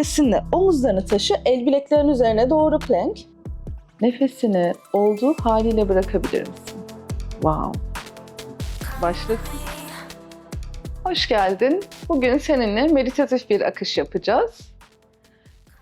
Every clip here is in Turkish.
Nefesini omuzlarını taşı, el bileklerin üzerine doğru plank. Nefesini olduğu haliyle bırakabilir misin? Wow. Başlasın. Hoş geldin. Bugün seninle meditatif bir akış yapacağız.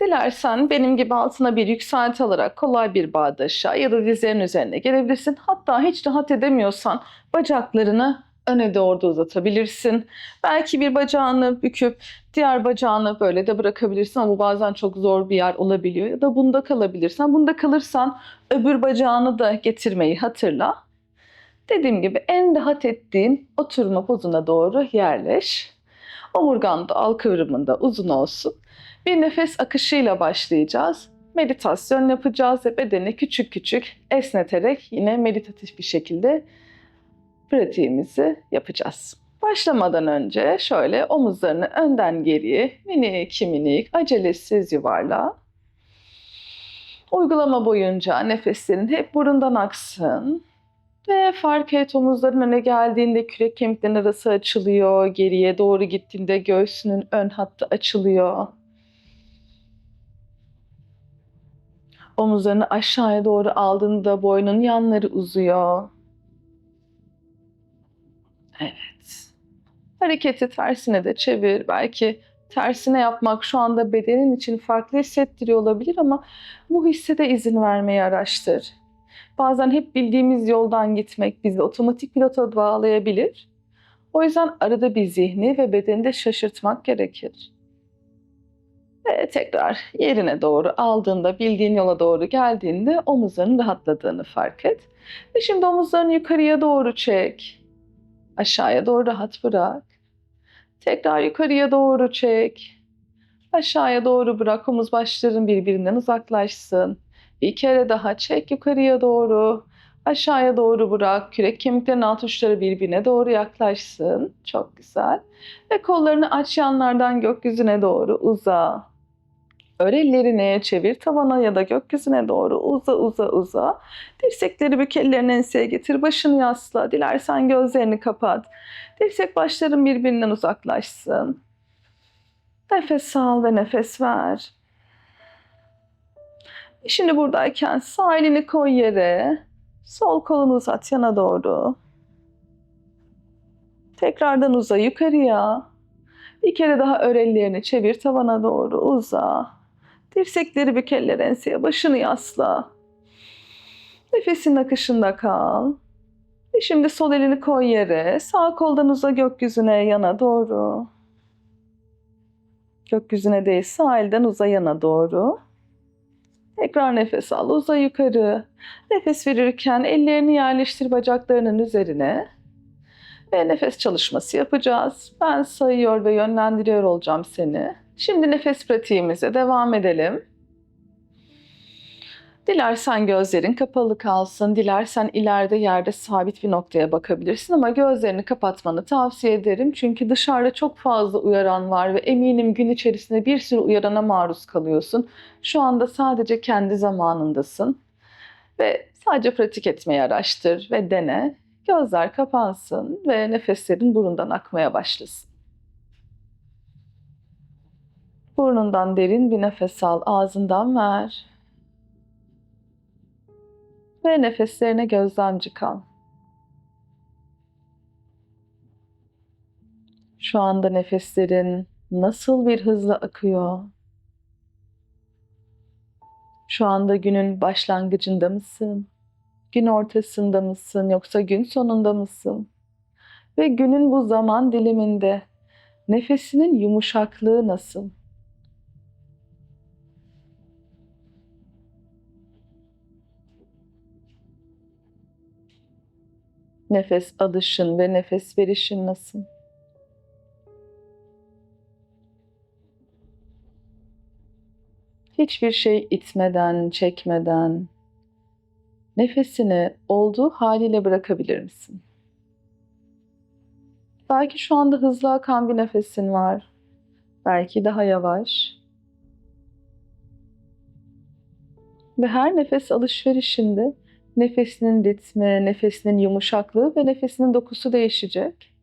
Dilersen benim gibi altına bir yükselti alarak kolay bir bağdaşa ya da dizlerin üzerine gelebilirsin. Hatta hiç rahat edemiyorsan bacaklarını öne doğru uzatabilirsin. Belki bir bacağını büküp diğer bacağını böyle de bırakabilirsin ama bu bazen çok zor bir yer olabiliyor. Ya da bunda kalabilirsen, bunda kalırsan öbür bacağını da getirmeyi hatırla. Dediğim gibi en rahat ettiğin oturma pozuna doğru yerleş. Omurgan da al kıvrımında uzun olsun. Bir nefes akışıyla başlayacağız. Meditasyon yapacağız ve bedeni küçük küçük esneterek yine meditatif bir şekilde pratiğimizi yapacağız. Başlamadan önce şöyle omuzlarını önden geriye minik minik acelesiz yuvarla. Uygulama boyunca nefeslerin hep burundan aksın. Ve fark et omuzların öne geldiğinde kürek kemiklerinin arası açılıyor. Geriye doğru gittiğinde göğsünün ön hattı açılıyor. Omuzlarını aşağıya doğru aldığında boynun yanları uzuyor. Evet. Hareketi tersine de çevir. Belki tersine yapmak şu anda bedenin için farklı hissettiriyor olabilir ama bu hisse de izin vermeyi araştır. Bazen hep bildiğimiz yoldan gitmek bizi otomatik pilota bağlayabilir. O yüzden arada bir zihni ve bedeni de şaşırtmak gerekir. Ve tekrar yerine doğru aldığında, bildiğin yola doğru geldiğinde omuzların rahatladığını fark et. Ve şimdi omuzlarını yukarıya doğru çek. Aşağıya doğru rahat bırak. Tekrar yukarıya doğru çek. Aşağıya doğru bırak. Omuz başların birbirinden uzaklaşsın. Bir kere daha çek yukarıya doğru. Aşağıya doğru bırak. Kürek kemiklerin alt uçları birbirine doğru yaklaşsın. Çok güzel. Ve kollarını aç yanlardan gökyüzüne doğru uza. Ör ellerini çevir tavana ya da gökyüzüne doğru uza uza uza. Dirsekleri bük ellerini enseye getir. Başını yasla. Dilersen gözlerini kapat. Dirsek başların birbirinden uzaklaşsın. Nefes al ve nefes ver. Şimdi buradayken sağ elini koy yere. Sol kolunu uzat yana doğru. Tekrardan uza yukarıya. Bir kere daha ör ellerini çevir tavana doğru uza. Dirsekleri bük eller enseye, başını yasla. Nefesin akışında kal. Ve şimdi sol elini koy yere. Sağ koldan uza gökyüzüne yana doğru. Gökyüzüne değil sağ elden uza yana doğru. Tekrar nefes al, uza yukarı. Nefes verirken ellerini yerleştir bacaklarının üzerine. Ve nefes çalışması yapacağız. Ben sayıyor ve yönlendiriyor olacağım seni. Şimdi nefes pratiğimize devam edelim. Dilersen gözlerin kapalı kalsın, dilersen ileride yerde sabit bir noktaya bakabilirsin ama gözlerini kapatmanı tavsiye ederim. Çünkü dışarıda çok fazla uyaran var ve eminim gün içerisinde bir sürü uyarana maruz kalıyorsun. Şu anda sadece kendi zamanındasın ve sadece pratik etmeyi araştır ve dene. Gözler kapansın ve nefeslerin burundan akmaya başlasın. Burnundan derin bir nefes al, ağzından ver. Ve nefeslerine gözlemci kal. Şu anda nefeslerin nasıl bir hızla akıyor? Şu anda günün başlangıcında mısın? Gün ortasında mısın yoksa gün sonunda mısın? Ve günün bu zaman diliminde nefesinin yumuşaklığı nasıl? Nefes alışın ve nefes verişin nasıl? Hiçbir şey itmeden, çekmeden nefesini olduğu haliyle bırakabilir misin? Belki şu anda hızlı akan bir nefesin var. Belki daha yavaş. Ve her nefes alışverişinde Nefesinin ritmi, nefesinin yumuşaklığı ve nefesinin dokusu değişecek.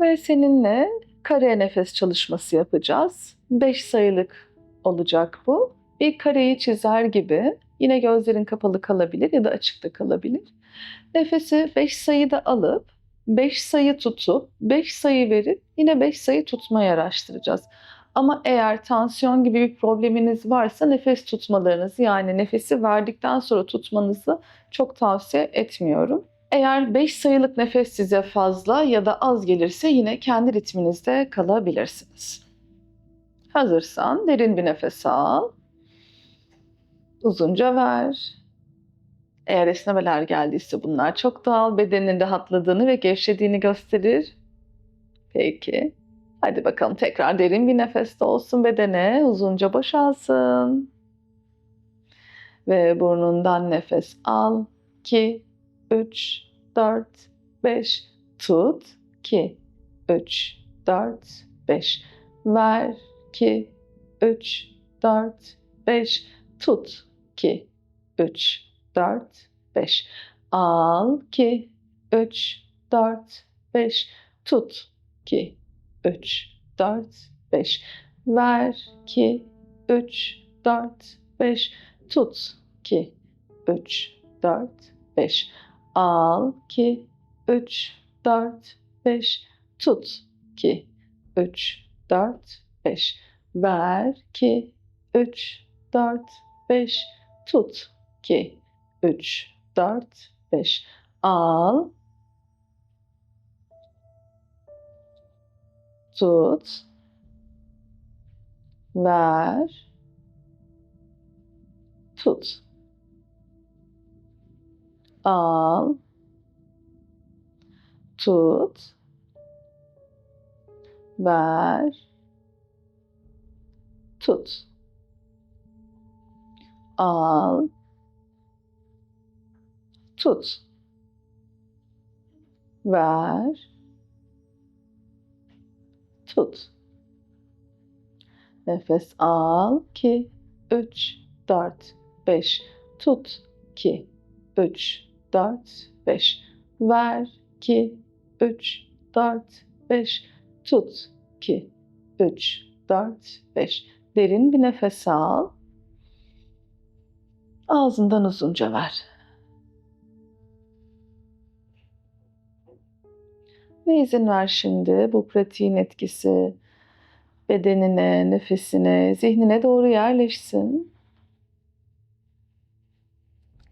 Ve seninle kare nefes çalışması yapacağız. 5 sayılık olacak bu. Bir kareyi çizer gibi yine gözlerin kapalı kalabilir ya da açıkta kalabilir. Nefesi 5 sayıda alıp 5 sayı tutup 5 sayı verip yine 5 sayı tutmayı araştıracağız. Ama eğer tansiyon gibi bir probleminiz varsa nefes tutmalarınızı yani nefesi verdikten sonra tutmanızı çok tavsiye etmiyorum. Eğer 5 sayılık nefes size fazla ya da az gelirse yine kendi ritminizde kalabilirsiniz. Hazırsan derin bir nefes al. Uzunca ver. Eğer esnemeler geldiyse bunlar çok doğal bedenin rahatladığını ve gevşediğini gösterir. Peki. Hadi bakalım tekrar derin bir nefes de olsun bedene. Uzunca boşalsın. Ve burnundan nefes al. 2, 3, 4, 5. Tut. 2, 3, 4, 5. Ver. 2, 3, 4, 5. Tut. 2, 3, 4, 5. Al. 2, 3, 4, 5. Tut. 2, 3, 4, 5. Ver. 2, 3, 4, 5. Tut. 2, 3, 4, 5. Al. 2, 3, 4, 5. Tut. 2, 3, 4, 5. Ver. 2, 3, 4, 5. Tut. 2, 3, 4, 5. Al. Tut. Ver. Tut. Al. Tut. Ver. Tut. Al. Tut. Ver. Tut. Nefes al. 2, 3, 4, 5. Tut. 2, 3, 4, 5. Ver. 2, 3, 4, 5. Tut. 2, 3, 4, 5. Derin bir nefes al. Ağzından uzunca ver. Ve izin ver şimdi bu pratiğin etkisi bedenine, nefesine, zihnine doğru yerleşsin.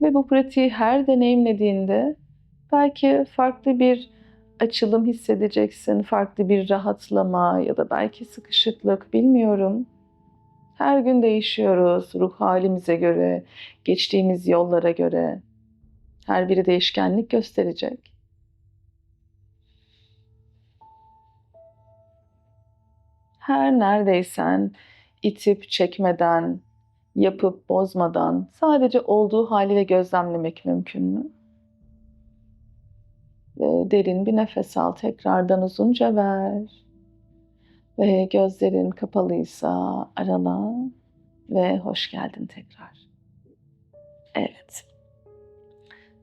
Ve bu pratiği her deneyimlediğinde belki farklı bir açılım hissedeceksin, farklı bir rahatlama ya da belki sıkışıklık bilmiyorum. Her gün değişiyoruz ruh halimize göre, geçtiğimiz yollara göre. Her biri değişkenlik gösterecek. Her neredeysen itip çekmeden, yapıp bozmadan sadece olduğu haliyle gözlemlemek mümkün mü? Ve derin bir nefes al, tekrardan uzunca ver. Ve gözlerin kapalıysa arala ve hoş geldin tekrar. Evet.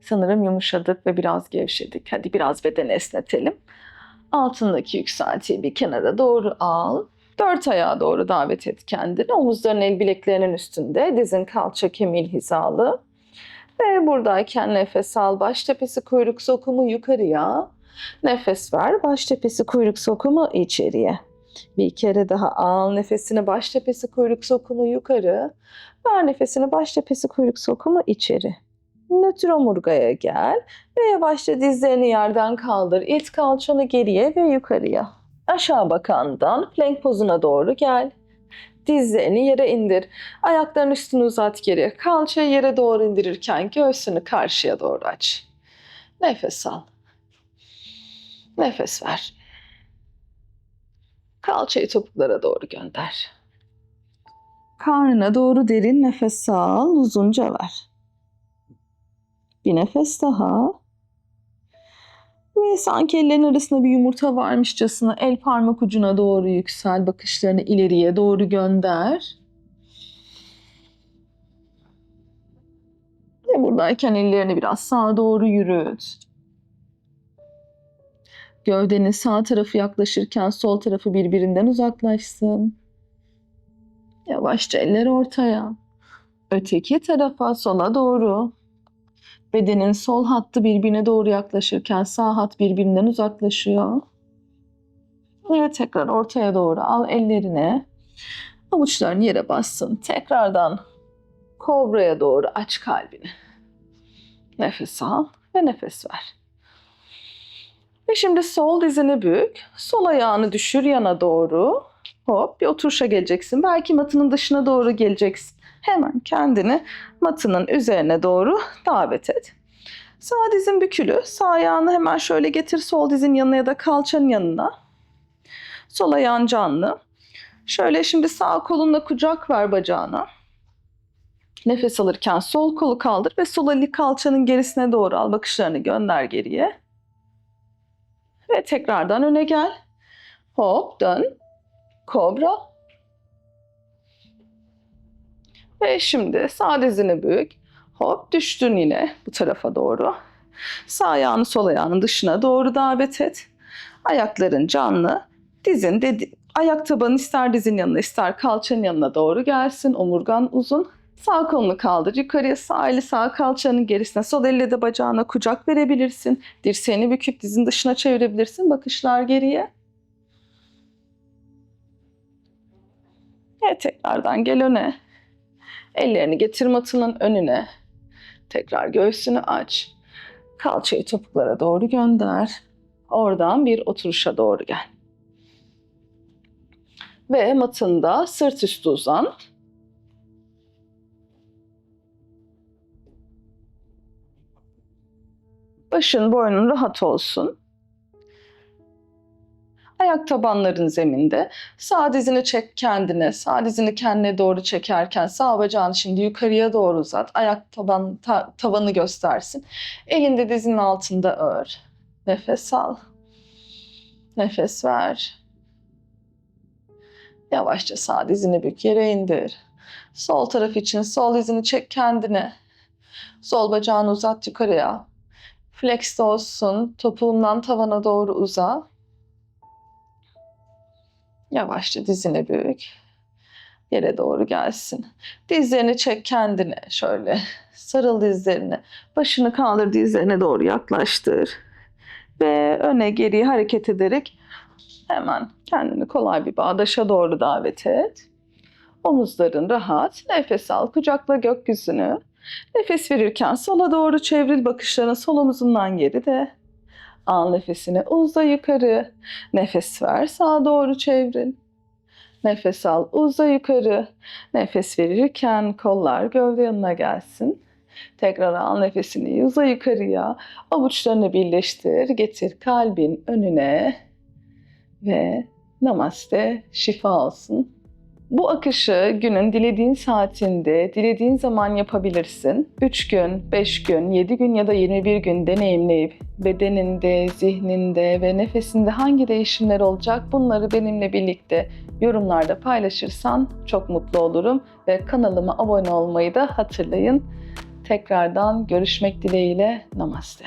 Sanırım yumuşadık ve biraz gevşedik. Hadi biraz bedeni esnetelim. Altındaki yükseltiyi bir kenara doğru al. Dört ayağa doğru davet et kendini. Omuzların el bileklerinin üstünde. Dizin kalça kemiğin hizalı. Ve buradayken nefes al. Baş tepesi kuyruk sokumu yukarıya. Nefes ver. Baş tepesi kuyruk sokumu içeriye. Bir kere daha al nefesini baş tepesi kuyruk sokumu yukarı. Ver nefesini baş tepesi kuyruk sokumu içeri. Nötr omurgaya gel ve yavaşça dizlerini yerden kaldır. İt kalçanı geriye ve yukarıya. Aşağı bakandan plank pozuna doğru gel. Dizlerini yere indir. Ayakların üstünü uzat geri. Kalçayı yere doğru indirirken göğsünü karşıya doğru aç. Nefes al. Nefes ver. Kalçayı topuklara doğru gönder. Karnına doğru derin nefes al, uzunca ver. Bir nefes daha. Ve sanki ellerin arasında bir yumurta varmışçasına el parmak ucuna doğru yüksel. Bakışlarını ileriye doğru gönder. Ve buradayken ellerini biraz sağa doğru yürüt. Gövdenin sağ tarafı yaklaşırken sol tarafı birbirinden uzaklaşsın. Yavaşça eller ortaya. Öteki tarafa sola doğru. Bedenin sol hattı birbirine doğru yaklaşırken sağ hat birbirinden uzaklaşıyor. Ve tekrar ortaya doğru al ellerini. Avuçların yere bassın. Tekrardan kobraya doğru aç kalbini. Nefes al ve nefes ver. Ve şimdi sol dizini bük. Sol ayağını düşür yana doğru. Hop bir oturuşa geleceksin. Belki matının dışına doğru geleceksin. Hemen kendini matının üzerine doğru davet et. Sağ dizin bükülü. Sağ ayağını hemen şöyle getir sol dizin yanına ya da kalçanın yanına. Sol ayağın canlı. Şöyle şimdi sağ kolunla kucak ver bacağına. Nefes alırken sol kolu kaldır ve sol eli kalçanın gerisine doğru al. Bakışlarını gönder geriye. Ve tekrardan öne gel. Hop dön. Kobra. Ve şimdi sağ dizini bük. Hop düştün yine bu tarafa doğru. Sağ ayağını sol ayağının dışına doğru davet et. Ayakların canlı. Dizin dedi, ayak tabanı ister dizin yanına ister kalçanın yanına doğru gelsin. Omurgan uzun. Sağ kolunu kaldır yukarıya sağ eli sağ kalçanın gerisine sol elle de bacağına kucak verebilirsin. Dirseğini büküp dizin dışına çevirebilirsin. Bakışlar geriye. Evet tekrardan gel öne. Ellerini getir matının önüne. Tekrar göğsünü aç. Kalçayı topuklara doğru gönder. Oradan bir oturuşa doğru gel. Ve matında sırt üstü uzan. Başın, boynun rahat olsun. Ayak tabanların zeminde. Sağ dizini çek kendine. Sağ dizini kendine doğru çekerken sağ bacağını şimdi yukarıya doğru uzat. Ayak taban ta- tavanı göstersin. Elinde dizinin altında ör. Nefes al. Nefes ver. Yavaşça sağ dizini bük yere indir. Sol taraf için sol dizini çek kendine. Sol bacağını uzat yukarıya. Flex olsun. Topuğundan tavana doğru uza. Yavaşça dizini bük. Yere doğru gelsin. Dizlerini çek kendine şöyle. Sarıl dizlerine. Başını kaldır dizlerine doğru yaklaştır. Ve öne geriye hareket ederek hemen kendini kolay bir bağdaşa doğru davet et. Omuzların rahat. Nefes al. Kucakla gökyüzünü. Nefes verirken sola doğru çevril bakışlarını sol omuzundan geride. Al nefesini uza yukarı. Nefes ver sağa doğru çevril. Nefes al uza yukarı. Nefes verirken kollar gövde yanına gelsin. Tekrar al nefesini uza yukarıya. Avuçlarını birleştir. Getir kalbin önüne. Ve namaste şifa olsun. Bu akışı günün dilediğin saatinde, dilediğin zaman yapabilirsin. 3 gün, 5 gün, 7 gün ya da 21 gün deneyimleyip bedeninde, zihninde ve nefesinde hangi değişimler olacak bunları benimle birlikte yorumlarda paylaşırsan çok mutlu olurum ve kanalıma abone olmayı da hatırlayın. Tekrardan görüşmek dileğiyle. Namaste.